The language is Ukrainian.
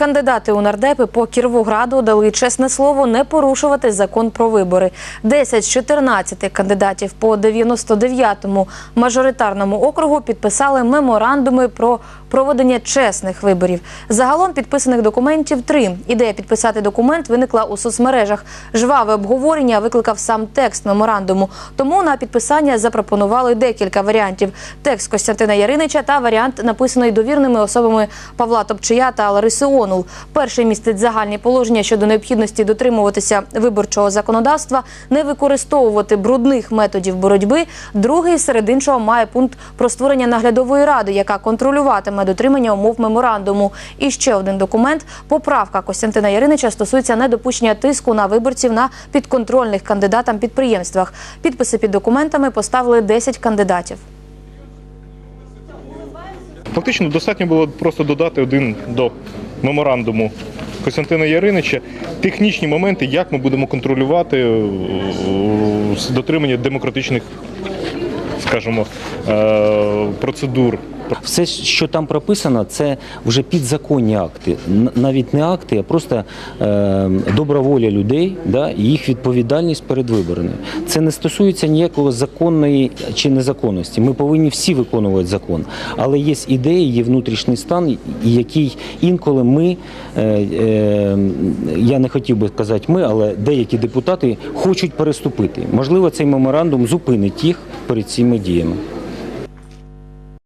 Кандидати у нардепи по Кіровограду дали чесне слово не порушувати закон про вибори. 10 з 14 кандидатів по 99-му мажоритарному округу підписали меморандуми про проведення чесних виборів. Загалом підписаних документів три. Ідея підписати документ виникла у соцмережах. Жваве обговорення викликав сам текст меморандуму. Тому на підписання запропонували декілька варіантів: текст Костянтина Яринича та варіант, написаний довірними особами Павла Топчия та Лариси Онул. Перший містить загальні положення щодо необхідності дотримуватися виборчого законодавства, не використовувати брудних методів боротьби. Другий серед іншого має пункт про створення наглядової ради, яка контролюватиме дотримання умов меморандуму. І ще один документ. Поправка Костянтина Яринича стосується недопущення тиску на виборців на підконтрольних кандидатам підприємствах. Підписи під документами поставили 10 кандидатів. Фактично достатньо було просто додати один до меморандуму Костянтина Яринича технічні моменти, як ми будемо контролювати е, е, дотримання демократичних, скажімо, е, процедур. Все, що там прописано, це вже підзаконні акти. Навіть не акти, а просто е, добра воля людей да, їх відповідальність перед виборами. Це не стосується ніякого законної чи незаконності. Ми повинні всі виконувати закон. Але є ідеї, є внутрішній стан, який інколи ми, е, е, я не хотів би казати ми, але деякі депутати хочуть переступити. Можливо, цей меморандум зупинить їх перед цими діями.